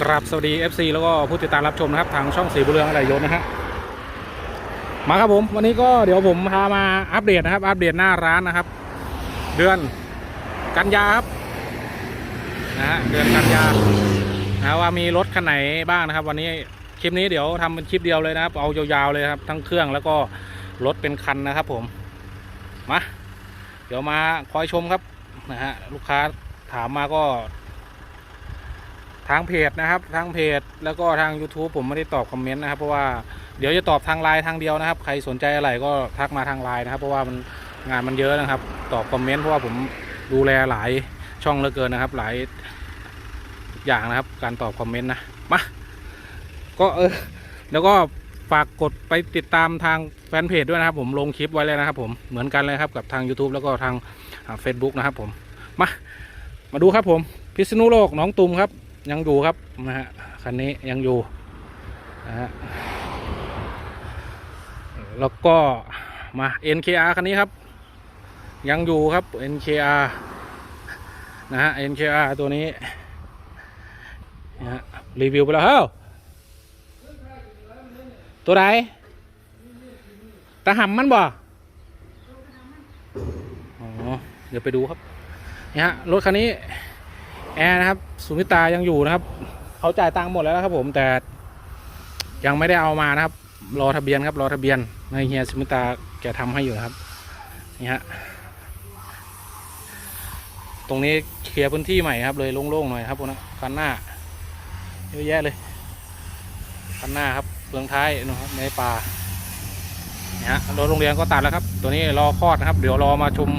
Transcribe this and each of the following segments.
กราบสวัสดี FC แล้วก็ผู้ติดตามรับชมนะครับ ทางช่องสีบุเรืองอะไรยศนะฮะมาครับผมวันนี้ก็เดี๋ยวผมพามาอัปเดตนะครับ อัปเดตหน้าร้านนะครับ เดือนกันยาครับนะฮะเดือนกันยานะว่ามีรถคันไหนบ้างนะครับ วันนี้คลิปนี้เดี๋ยวทำเป็นคลิปเดียวเลยนะครับ เอายาวๆเลยครับ ทั้งเครื่องแล้วก็รถเป็นคันนะครับ ผมมาเดี๋ยวมาคอยชมครับนะฮะลูกค้าถามมาก็ ทางเพจนะครับ ทางเพจแล้วก็ทาง YouTube ผมไม่ได้ตอบคอมเมนต์นะครับ เพราะว่าเดี๋ยวจะตอบทางไลน์ทางเดียวนะครับ ใครสนใจอะไรก็ทักมาทางไลน์นะครับ เพราะว่ามันงานมันเยอะนะครับ ตอบคอมเมนต์เพราะว่าผมดูแลหลายช่องเหลือเกินนะครับ หลายอย่างนะครับ การตอบคอมเมนต์นะมาก็เออแล้วก็ฝากกดไปติดตามทางแฟนเพจด้วยนะครับ ผมลงคลิปไว้เลยนะครับ ผมเหมือนกันเลยครับกับทาง YouTube แล้วก็ทางเฟซบุ๊กนะครับ ผมมามาดูครับผม พิษณุโลกหนองตุมครับ ยังอยู่ครับนะฮะคันนี้ยังอยู่นะฮะแล้วก็มา NKR คันนี้ครับ ยังอยู่ครับ NKR นะฮะ NKR ตัวนี้นะฮะรีวิวไปแล้วเฮ้ตัวไหนตาหำมันบ่อ๋อเดี๋ยวไปดูครับนี่ฮะรถคันนี้ แอร์นะครับสุมิตายังอยู่นะครับเขาจ่ายตังค์หมดแล้วครับผมแต่ยังไม่ได้เอามานะครับ รอทะเบียนครับ รอทะเบียนในเฮียสุมิตาแกทำให้อยู่นะครับนี่ฮะตรงนี้เคลียร์พื้นที่ใหม่ครับเลยโล่งๆหน่อยครับพวกนะคันหน้าเยอะแยะเลยคันหน้าครับเฟืองท้ายนะครับในป่านี่ฮะรถโรงเรียนก็ตัดแล้วครับ ตัวนี้รอคลอดนะครับ เดี๋ยวรอมาชม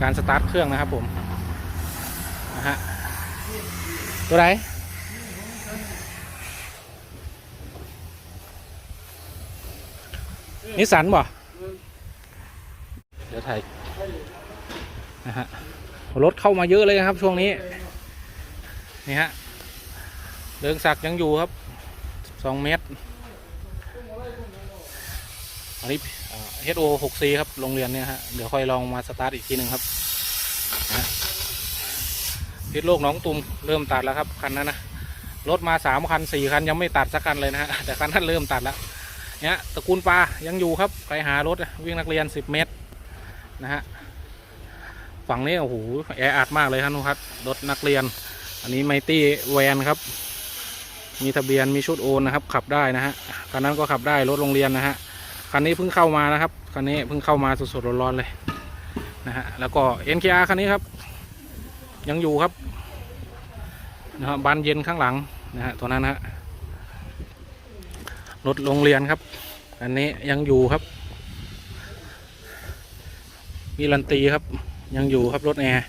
การสตาร์ทเครื่องนะครับผมนะฮะ ตัวไหนนิสสันบ่ เดี๋ยวถ่ายนะฮะ รถเข้ามาเยอะเลยนะครับช่วงนี้ นี่ฮะเรืองศักดิ์ยังอยู่ครับ สองเมตร อันนี้เฮดโอหกซีครับ โรงเรียนเนี่ยฮะ เดี๋ยวค่อยลองมาสตาร์ทอีกทีหนึ่งครับนะฮะ พิษโลกน้องตุมเริ่มตัดแล้วครับคันนั้นนะรถมาสามคันสี่คันยังไม่ตัดสักคันเลยนะฮะแต่คันนั้นเริ่มตัดแล้วเนี่ยตระกูลปลายังอยู่ครับไปหารถวิ่งนักเรียนสิบเมตรนะฮะฝั่งนี้โอ้โหแออัดมากเลยครับนุครับรถนักเรียน อันนี้ไมตี้แวนครับ มีทะเบียนมีชุดโอนนะครับ ขับได้นะฮะคันนั้นก็ขับได้รถโรงเรียนนะฮะคันนี้เพิ่งเข้ามานะครับคันนี้เพิ่งเข้ามาสดๆร้อนๆเลยนะฮะแล้วก็ NKR คันนี้ครับ ยังอยู่ครับนะฮะบานเย็นข้างหลังนะฮะตัวนั้นฮะรถโรงเรียนครับ อันนี้ยังอยู่ครับมีลันตีครับ ยังอยู่ครับรถแอร์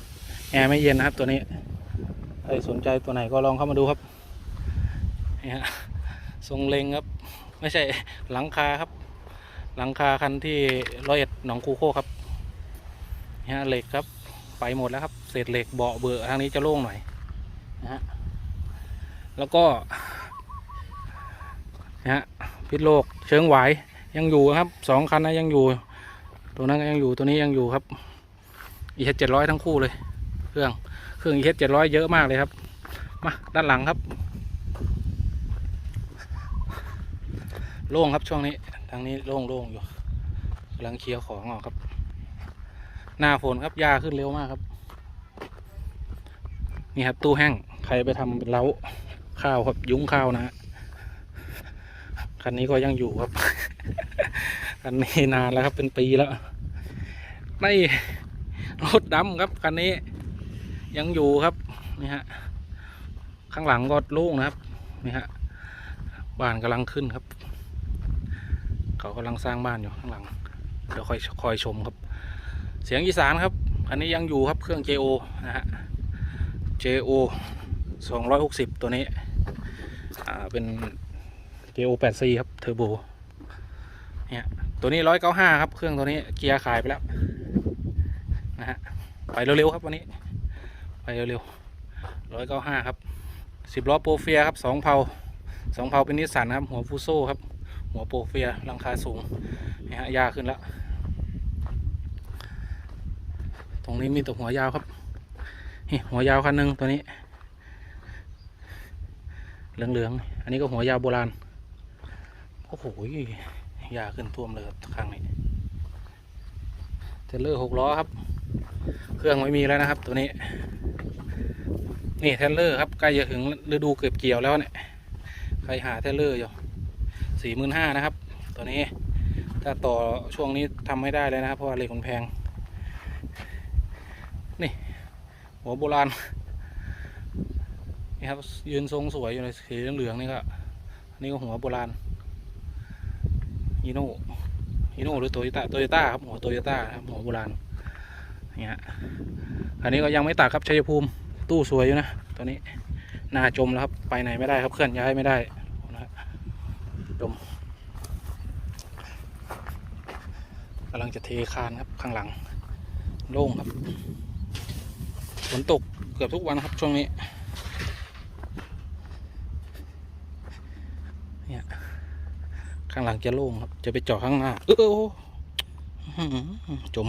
แอร์ไม่เย็นนะครับ ตัวนี้ใครสนใจตัวไหนก็ลองเข้ามาดูครับนี่ฮะทรงเลงครับ ไม่ใช่หลังคาครับ หลังคาคันที่ร้อยเอ็ดหนองคูโคครับนี่ฮะเหล็กครับ ไปหมดแล้วครับ เศษเหล็กเบาะเบอทางนี้จะโล่งหน่อยนะฮะแล้วก็นะฮะพิษโลกเชิงหวายยังอยู่ครับสองคันนะยังอยู่ ตัวนั้นก็ยังอยู่ตัวนี้ยังอยู่ครับอีเเจ็ดร้อยทั้งคู่เลย เครื่องเครื่องอีเเจ็ดร้อยเยอะมากเลยครับมาด้านหลังครับ โล่งครับช่วงนี้ทางนี้โล่งโล่งอยู่กำลังเคลียร์ของออกครับ หน้าฝนครับหญ้าขึ้นเร็วมากครับ นี่ครับตู้แห้งใครไปทำเป็นเล้าข้าวครับยุ้งข้าวนะคันนี้ก็ยังอยู่ครับ คันนี้นานแล้วครับเป็นปีแล้วไม่รถดำครับคันนี้ ยังอยู่ครับนี่ฮะข้างหลังก็โล่งนะครับนี่ฮะบ้านกำลังขึ้นครับ เขากำลังสร้างบ้านอยู่ข้างหลังเดี๋ยวคอยคอยชมครับ เสียงอีสานครับ อันนี้ยังอยู่ครับเครื่อง JO นะฮะ JO 260 ตัวนี้ อ่า เป็น JO 8C ครับเทอร์โบ เนี่ย ตัวนี้ 195 ครับ เครื่องตัวนี้เกียร์ขายไปแล้ว นะฮะ ไปเร็วๆครับวันนี้ ไปเร็วๆ195 ครับ10ล้อโปรเฟียครับ2เผา2เผาเป็นนิสสันครับ หัวฟูโซ่ครับ หัวโปรเฟียหลังคาสูงนี่ฮะยาขึ้นแล้ว ตรงนี้มีตัวหัวยาวครับนี่หัวยาวคันหนึ่งตัวนี้ เหลืองๆอันนี้ก็หัวยาวโบราณโอ้โหยาขึ้นท่วมเลยครับข้างนี้เทเลอร์หกล้อครับ เครื่องไม่มีแล้วนะครับ ตัวนี้ นี่เทเลอร์ครับใกล้จะถึงฤดูเก็บเกี่ยวแล้วเนี่ยใครหาเทเลอร์อยู่สี่หมื่นห้านะครับ ตัวนี้ถ้าต่อช่วงนี้ทำไม่ได้เลยนะครับ เพราะว่าเหล็กมันแพง นี่ หัวโบราณนี่ครับยืนทรงสวยอยู่เลยสีเหลืองๆนี่ก็อันนี่ก็หัวโบราณฮีโน่ฮีโน่หรือโตโยต้าโตโยต้าครับหัวโตโยต้าครับหัวโบราณนี่ฮะอันนี้ก็ยังไม่ตัดครับชัยภูมิตู้สวยอยู่นะตัวนี้หนาจมแล้วครับไปไหนไม่ได้ครับเคลื่อนย้ายไม่ได้นะฮะจมกำลังจะเทคานครับข้างหลังโล่งครับ ฝนตกเกือบทุกวันครับช่วงนี้เนี่ยข้างหลังจะโล่งครับ จะไปเจาะข้างหน้า เออโอ้จม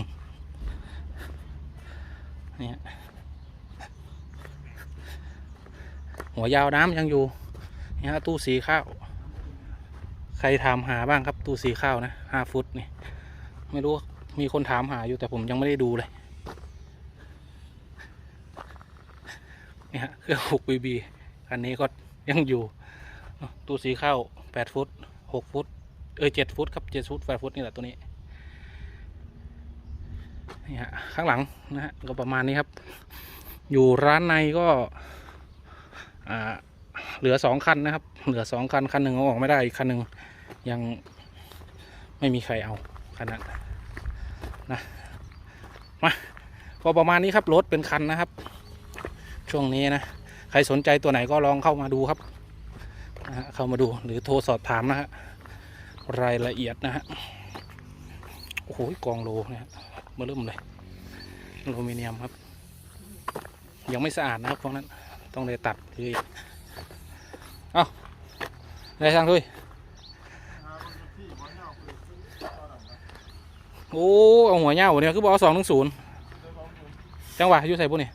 เนี่ยหัวยาวน้ำยังอยู่เนี่ยฮะตู้สีข้าว ใครถามหาบ้างครับตู้สีข้าวนะห้าฟุตนี่ ไม่รู้มีคนถามหาอยู่แต่ผมยังไม่ได้ดูเลย นี่ฮะเครื่องหกบีบีอันนี้ก็ยังอยู่ตู้สีข้าวแปดฟุตหกฟุต เออเจ็ดฟุตครับเจ็ดฟุตแปดฟุตนี่แหละตัวนี้นี่ฮะข้างหลังนะฮะก็ประมาณนี้ครับ อยู่ร้านในก็เหลือสองคันนะครับ เหลือสองคัน คันหนึ่งเอาออกไม่ได้อีกคันหนึ่งยังไม่มีใครเอาคันนั้นนะมาก็ประมาณนี้ครับรถเป็นคันนะครับ ช่วงนี้นะ ใครสนใจตัวไหนก็ลองเข้ามาดูครับนะฮะเข้ามาดูหรือโทรสอบถามนะฮะรายละเอียดนะฮะโอ้โหกองโลนี่ยมาเริ่มเลยอลูมิเนียมครับ ยังไม่สะอาดนะครับพวกนั้น ต้องเลยตัดเลยเอาได้ช่างด้วยโอ้ เอาหัวเน่าเนี่ยคือบอสองหนึ่งศูนย์จังหวะอยู่ใส่พวกนี่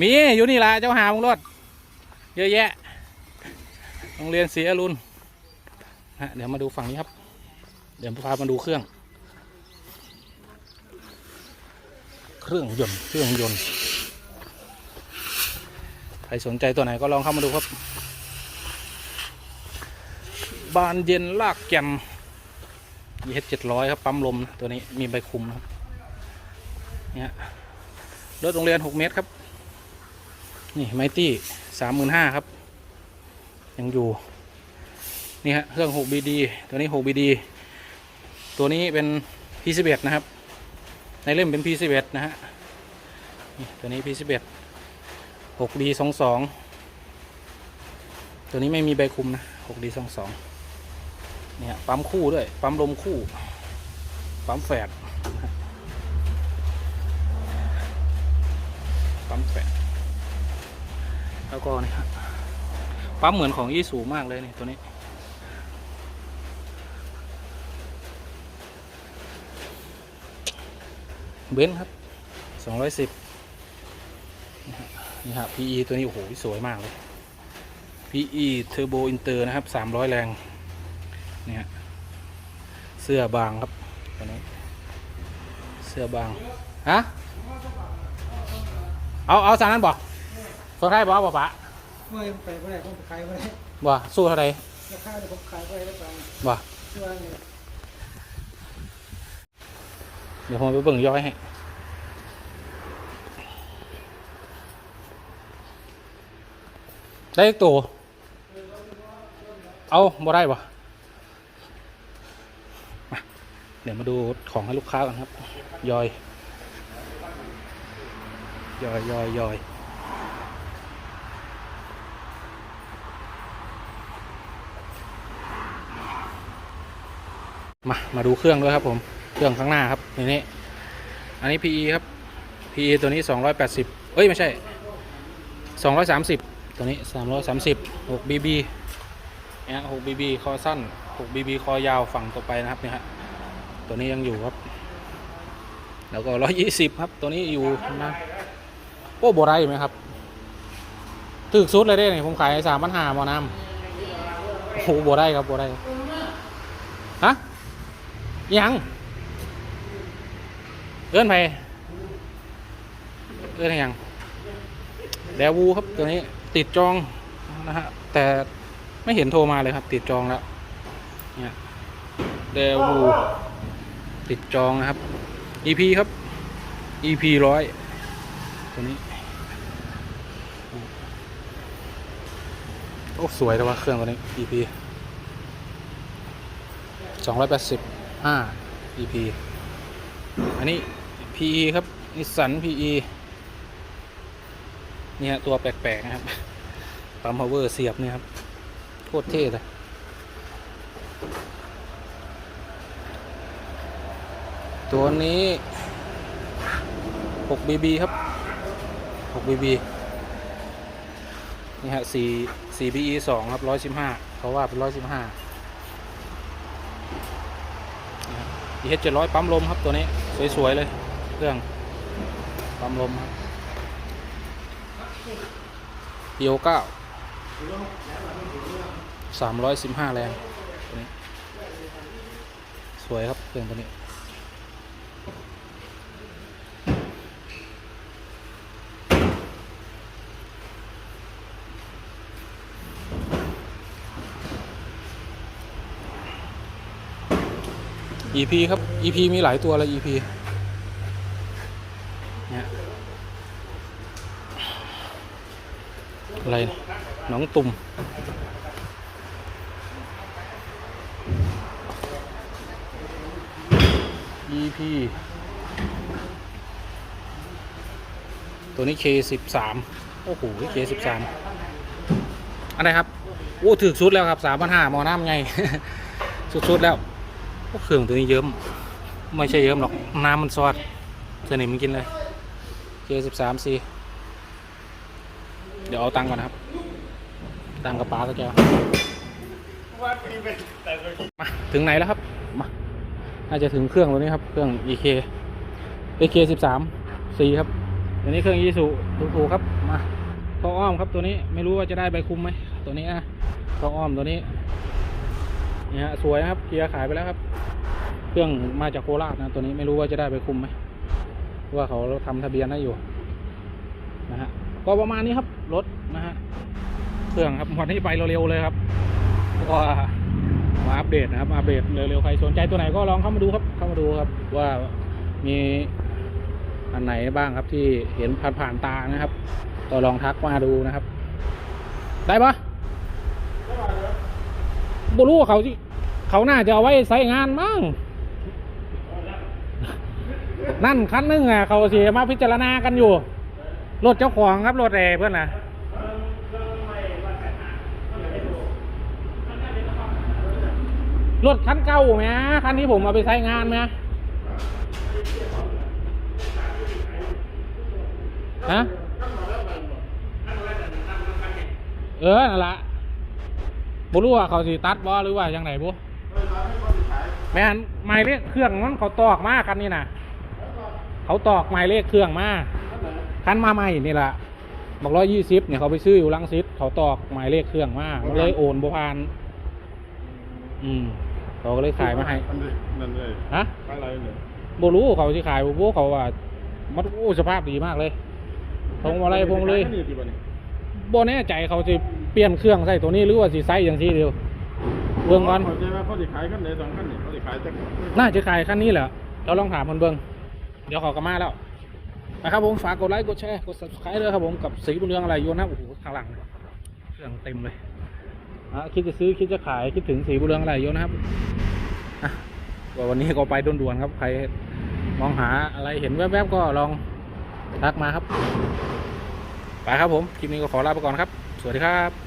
มีอยู่นี่ละเจ้าหามึงรถเยอะแยะ โรงเรียนศรีอรุณฮะเดี๋ยวมาดูฝั่งนี้ครับ เดี๋ยวพามาดูเครื่อง เครื่องยนต์ เครื่องยนต์ ใครสนใจตัวไหนก็ลองเข้ามาดูครับ บานเย็นลากแกมยีเเจ็ดร้อยครับ ปั๊มลม ตัวนี้มีใบคุมนะครับเนี่ย รถโรงเรียนหกเมตรครับ นี่ไมตี้สามหมื่นห้าครับ ยังอยู่ นี่ฮะเครื่อง 6BD ตัวนี้ 6BD ตัวนี้เป็น P11 นะครับ ในเล่มเป็น P11 นะฮะตัวนี้ P11 6D 22ตัวนี้ไม่มีใบคุมนะ 6D 22เนี่ยปั๊มคู่ด้วย ปั๊มลมคู่ ปั๊มแฝด ปั๊มแฝดแล้วก็นี่ครับปั๊มเหมือนของยี่สูมากเลยนี่ตัวนี้ เบนซ์ครับสองร้อยสิบนี่ครับ PE ตัวนี้โอ้โหสวยมากเลย PE Turbo Inter นะครับสามร้อยแรงนี่ฮะเสื้อบางครับตัวนี้ เสื้อบาง ฮะ เอาเอาสารนั้นบอกคนไทยบอกบอกปะไม่ไปไม่ได้ผมขายไม่ได้บ่สู้เท่าไรราคาเดี๋ยวผมขายไม่ได้แล้วกันบ่ที่ว่าเนี่ยเดี๋ยวผมไปเบิ่งย่อยให้ได้อีกตัวเอาบ่ได้บ่มาเดี๋ยวมาดูของให้ลูกค้ากันครับ ยอย ยอยยอยยอยมา มาดูเครื่องด้วยครับผม เครื่องข้างหน้าครับนี่นี่อันนี้ PE ครับ PE ตัวนี้ 280 เอ้ย ไม่ใช่ 230 ตัวนี้ 330 6 BB เนี่ย6 BB คอสั้น 6 BB คอยาวฝั่งต่อไปนะครับเนี่ยฮะ ตัวนี้ยังอยู่ครับ แล้วก็ 120 ครับ ตัวนี้อยู่นะ โอ้โบไรไหมครับถึกสุดเลยเด้นี่ผมขายสามพันห้ามอน้ำโอ้โหบได้ครับบได้ฮะยังเอื้อนไปเอื้อนยังแดวูครับตัวนี้ติดจองนะฮะแต่ไม่เห็นโทรมาเลยครับ ติดจองแล้วเนี่ยแดวูติดจองนะครับ EP ครับ EP ร้อย ตัวนี้ โอ้ สวยแต่ว่าเครื่องตัวนี้ EP สองร้อยแปดสิบห้า EP อันนี้ PE ครับนิสสัน PE เนี่ย ตัวแปลก ๆ นะครับ ปั๊ม power เสียบเนี่ยครับ โคตรเท่เลยตัวนี้ 6BB ครับ 6BB นี่ฮะ4 4BE 2ครับ115เขาว่าเป็น 115นี่ครับ EH 700ปั๊มลมครับตัวนี้ สวย ๆ เลย เครื่อง ปั๊มลมครับ EO 9 315 แรงตัวนี้ สวยครับ เครื่องตัวนี้ EP ครับ EP มีหลายตัวเลย EP เนี่ยอะไรน้องตุ่ม EP ตัวนี้ K13 โอ้โห K13 อะไรครับ โอ้ถึกสุดแล้วครับสามพันห้ามอน้ำไง สุด ๆ แล้ว เครื่องตัวนี้เยิ้มไม่ใช่เยิ้มหรอก น้ำมันซอดสนิมมันกินเลย K13C เดี๋ยวเอาตังก่อนนะครับตังกระป๋าสักแก้วมาถึงไหนแล้วครับมาน่าจะถึงเครื่องตัวนี้ครับ เครื่อง EK EK 13 C ครับตัวนี้เครื่อง Yisu ถูกๆครับมาท่ออ้อมครับตัวนี้ไม่รู้ว่าจะได้ใบคุมไหมตัวนี้นะท่ออ้อมตัวนี้เนี่ยฮะสวยนะครับเกียร์ขายไปแล้วครับ เครื่องมาจากโคราชนะตัวนี้ไม่รู้ว่าจะได้ไปคุมไหมว่าเขาทำทะเบียนได้อยู่นะฮะก็ประมาณนี้ครับรถนะฮะเครื่องครับวันนี้ไปเร็วๆเลยครับก็มาอัปเดตนะครับมาอัปเดตเร็วๆใครสนใจตัวไหนก็ลองเข้ามาดูครับเข้ามาดูครับ ว่ามีอันไหนบ้างครับที่เห็นผ่านๆตานะครับก็ลองทักมาดูนะครับ ได้ปะบรู้ว่าเขาที่เขาน่าจะเอาไว้ใช้งานมั้ง นั่นคันหนึงอะเขาเสียมาพิจารณากันอยู่ รถเจ้าของครับรถแอร์เพื่อนนะรถคันเก่าไหมคันที่ผมเอาไปใช้งานไหมฮะเออนั่นละบ่รู้ว่าเขาสิตัดบ่หรือว่ายังไงบุแม่นหมายเลขเครื่องมันเขาตอกมาคันนี้นะ เขาตอกหมายเลขเครื่องมาคันมาใหม่นี่แหละบอกร้อยยี่สิบเนี่ยเขาไปซื้ออยู่ลังซิตเขาตอกหมายเลขเครื่องมามันเลยโอนบ่ผ่าน อืมเขาก็เลยขายมาให้นั่นเลยฮะอะไรเนี่ยโบรู้เขาสิขายโบ่รู้เขาว่ามันโอ้สภาพดีมากเลยพงอะไรพงเลยนี่กี่บนี่บ่แน่ใจเขาจะเปลี่ยนเครื่องใส่ตัวนี้หรือว่าสิใส่อย่างที่เดียวเบิ่งก่อนเขาจว่าเขาจะขายกันไหนสองขั้นนี่เขาจะขายแต่น่าจะขายคันนี้แหละเราลองถามคนเบิ่ง เดี๋ยวเขอกลับมาแล้วนะครับผมฝากกดไลค์กดแชร์กด subscribe ด้วยครับผมกับสีบุญเรืองอะไรโยนนะโอ้โหข้างหลังเครื่องเต็มเลยอะคิดจะซื้อคิดจะขายคิดถึงสีบุญเรืองอะไรโยนนะครับอะวันนี้ก็ไปด่วนๆครับใครมองหาอะไรเห็นแวบๆก็ลองทักมาครับไปครับผมคลิปนี้ก็ขอลาไปก่อนครับ สวัสดีครับ